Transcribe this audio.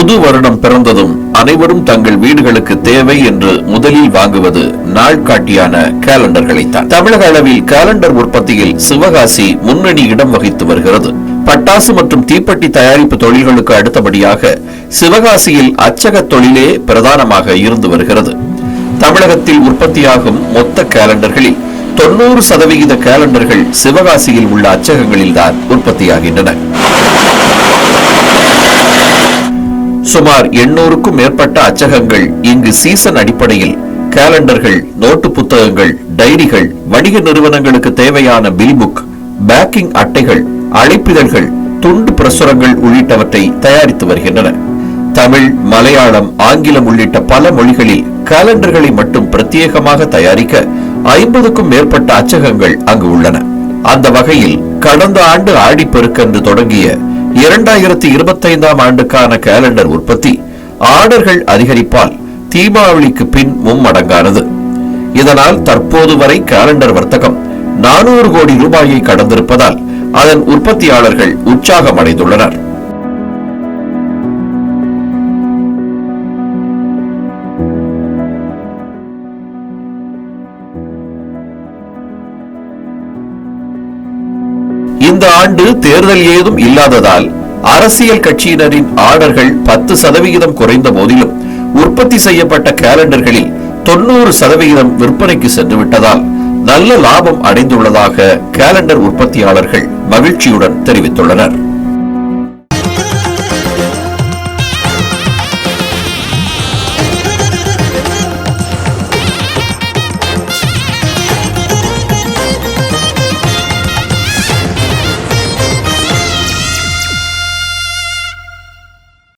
புது வருடம் பிறந்ததும் அனைவரும் தங்கள் வீடுகளுக்கு தேவை என்று முதலில் வாங்குவது நாள்காட்டியான கேலண்டர்களைத்தான். தமிழக அளவில் கேலண்டர் உற்பத்தியில் சிவகாசி முன்னணி இடம் வகித்து வருகிறது. பட்டாசு மற்றும் தீப்பெட்டி தயாரிப்பு தொழில்களுக்கு அடுத்தபடியாக சிவகாசியில் அச்சக தொழிலே பிரதானமாக இருந்து வருகிறது. தமிழகத்தில் உற்பத்தியாகும் மொத்த கேலண்டர்களில் தொண்ணூறு சதவிகித கேலண்டர்கள் சிவகாசியில் உள்ள அச்சகங்களில்தான் உற்பத்தியாகின்றன. சுமார் எண்ணூறுக்கும் மேற்பட்ட அச்சகங்கள் இங்கு சீசன் அடிப்படையில் கேலண்டர்கள் நோட்டு புத்தகங்கள் டைரிகள் வணிக நிறுவனங்களுக்கு தேவையான பில் புக் பேக்கிங் அட்டைகள் அழைப்பிதழ்கள் துண்டு பிரசுரங்கள் உள்ளிட்டவற்றை தயாரித்து வருகின்றன. தமிழ் மலையாளம் ஆங்கிலம் உள்ளிட்ட பல மொழிகளில் கேலண்டர்களை மட்டும் பிரத்யேகமாக தயாரிக்க ஐம்பதுக்கும் மேற்பட்ட அச்சகங்கள் அங்கு உள்ளன. அந்த வகையில் கடந்த ஆண்டு ஆடிப்பெருக்கன்று தொடங்கிய இரண்டாயிரத்தி இருபத்தைந்தாம் ஆண்டுக்கான கேலண்டர் உற்பத்தி. ஆர்டர்கள் அதிகரிப்பால் தீபாவளிக்கு பின் மும்மடங்கானது. இதனால் தற்போது வரை கேலண்டர் வர்த்தகம் நானூறு கோடி ரூபாயை கடந்திருப்பதால் அதன் உற்பத்தியாளர்கள் உற்சாகம் அடைந்துள்ளனர் இந்த ஆண்டு தேர்தல் ஏதும் இல்லாததால் அரசியல் கட்சியினரின் ஆர்டர்கள் பத்து சதவிகிதம் குறைந்த போதிலும் உற்பத்தி செய்யப்பட்ட கேலண்டர்களில் தொண்ணூறு சதவிகிதம் விற்பனைக்கு சென்று விட்டதால் நல்ல லாபம் அடைந்துள்ளதாக கேலண்டர் உற்பத்தியாளர்கள் மகிழ்ச்சியுடன் தெரிவித்துள்ளனர்.